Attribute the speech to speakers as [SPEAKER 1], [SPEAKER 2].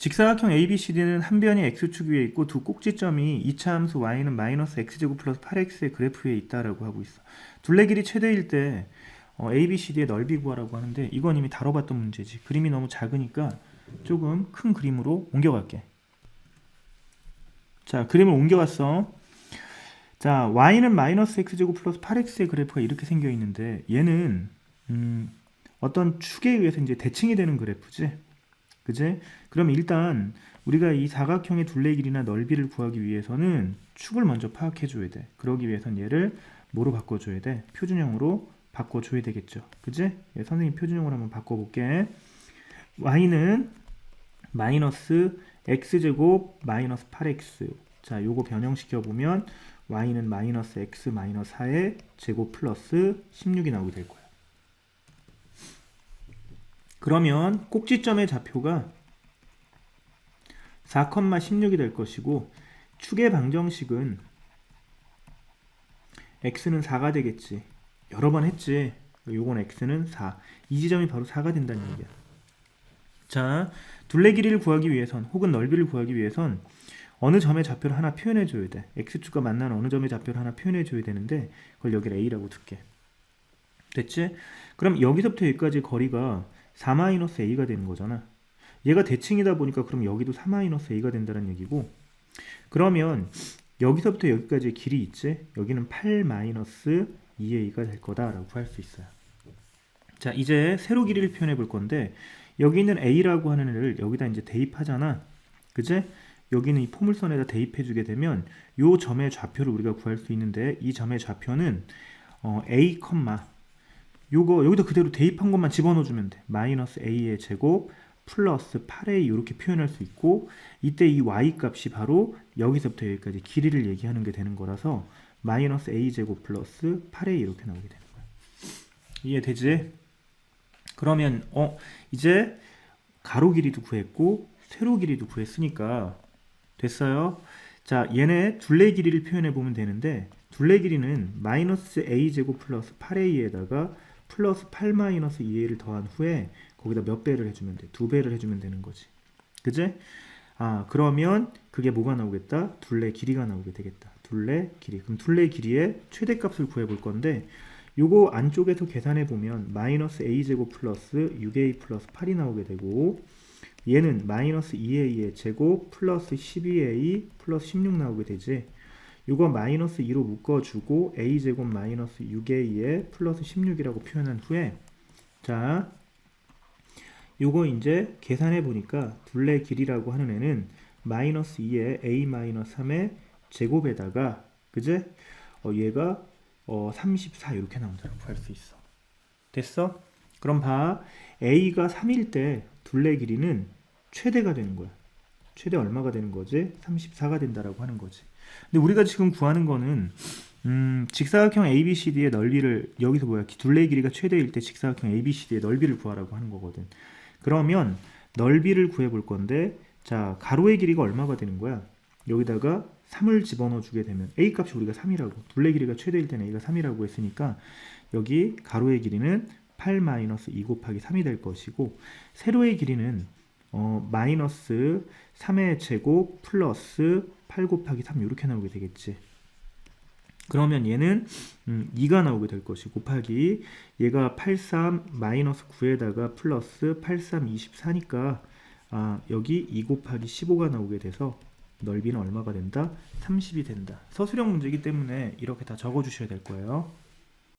[SPEAKER 1] 직사각형 ABCD는 한 변이 x축 위에 있고 두 꼭지점이 이차 함수 y는 마이너스 x제곱 플러스 8x의 그래프 위에 있다라고 하고 있어. 둘레 길이 최대일 때 어, ABCD의 넓이 구하라고 하는데 이건 이미 다뤄봤던 문제지. 그림이 너무 작으니까 조금 큰 그림으로 옮겨갈게. 자, 그림을 옮겨갔어. 자, y는 마이너스 x제곱 플러스 8x의 그래프가 이렇게 생겨 있는데 얘는 음, 어떤 축에 의해서 이제 대칭이 되는 그래프지. 그지? 그럼 일단 우리가 이 사각형의 둘레 길이나 넓이를 구하기 위해서는 축을 먼저 파악해 줘야 돼. 그러기 위해선 얘를 뭐로 바꿔 줘야 돼? 표준형으로 바꿔 줘야 되겠죠. 그지? 예, 선생님 표준형으로 한번 바꿔 볼게. y는 마이너스 x제곱 마이너스 8x. 자, 요거 변형시켜 보면 y는 마이너스 x 마이너스 4의 제곱 플러스 16이 나오게 될 거야. 그러면 꼭지점의 좌표가 4,16이 될 것이고 축의 방정식은 x는 4가 되겠지. 여러 번 했지. 요건 x는 4. 이 지점이 바로 4가 된다는 얘기야. 자, 둘레 길이를 구하기 위해선 혹은 넓이를 구하기 위해선 어느 점의 좌표를 하나 표현해 줘야 돼. x축과 만나는 어느 점의 좌표를 하나 표현해 줘야 되는데 그걸 여기를 a라고 둘게. 됐지? 그럼 여기서부터 여기까지 거리가 4-a가 되는 거잖아. 얘가 대칭이다 보니까 그럼 여기도 4-a가 된다는 얘기고 그러면 여기서부터 여기까지 길이 있지? 여기는 8-2a가 될 거다라고 할 수 있어요. 자, 이제 세로 길이를 표현해 볼 건데 여기 있는 a라고 하는 애를 여기다 이제 대입하잖아. 그제? 여기는 이 포물선에다 대입해 주게 되면 요 점의 좌표를 우리가 구할 수 있는데 이 점의 좌표는 어, a, 요거 여기다 그대로 대입한 것만 집어넣어 주면 돼. 마이너스 a의 제곱 플러스 8a 이렇게 표현할 수 있고 이때 이 y 값이 바로 여기서부터 여기까지 길이를 얘기하는 게 되는 거라서 마이너스 a 제곱 플러스 8a 이렇게 나오게 되는 거야. 이해되지? 그러면 어 이제 가로 길이도 구했고 세로 길이도 구했으니까 됐어요. 자 얘네 둘레 길이를 표현해 보면 되는데 둘레 길이는 마이너스 a 제곱 플러스 8a에다가 플러스 8 마이너스 2a를 더한 후에 거기다 몇 배를 해주면 돼? 두 배를 해주면 되는 거지. 그제? 아 그러면 그게 뭐가 나오겠다? 둘레 길이가 나오게 되겠다. 둘레 길이. 그럼 둘레 길이의 최대값을 구해볼 건데 요거 안쪽에서 계산해 보면 마이너스 a 제곱 플러스 6a 플러스 8이 나오게 되고 얘는 마이너스 2a의 제곱 플러스 12a 플러스 16 나오게 되지. 이거 마이너스 2로 묶어주고 a제곱 마이너스 6a에 플러스 16이라고 표현한 후에 자 요거 이제 계산해 보니까 둘레 길이라고 하는 애는 마이너스 2에 a 마이너스 3의 제곱에다가 그제? 어, 얘가 어, 34 이렇게 나온다고 할수 있어. 됐어? 그럼 봐. A가 3일 때 둘레 길이는 최대가 되는 거야. 최대 얼마가 되는 거지? 34가 된다라고 하는 거지 근데 우리가 지금 구하는 거는 음, 직사각형 ABCD의 넓이를 여기서 뭐야 둘레 길이가 최대일 때 직사각형 ABCD의 넓이를 구하라고 하는 거거든. 그러면 넓이를 구해 볼 건데 자 가로의 길이가 얼마가 되는 거야? 여기다가 3을 집어넣어 주게 되면 a 값이 우리가 3이라고 둘레 길이가 최대일 때는 a가 3이라고 했으니까 여기 가로의 길이는 8-2 곱하기 3이 될 것이고 세로의 길이는 어, 마이너스 3의 제곱 플러스 8 곱하기 3 이렇게 나오게 되겠지. 그러면 얘는 음, 2가 나오게 될 것이 곱하기 얘가 83 마이너스 9에다가 플러스 83 24니까 아, 여기 2 곱하기 15가 나오게 돼서 넓이는 얼마가 된다? 30이 된다. 서술형 문제이기 때문에 이렇게 다 적어 주셔야 될 거예요.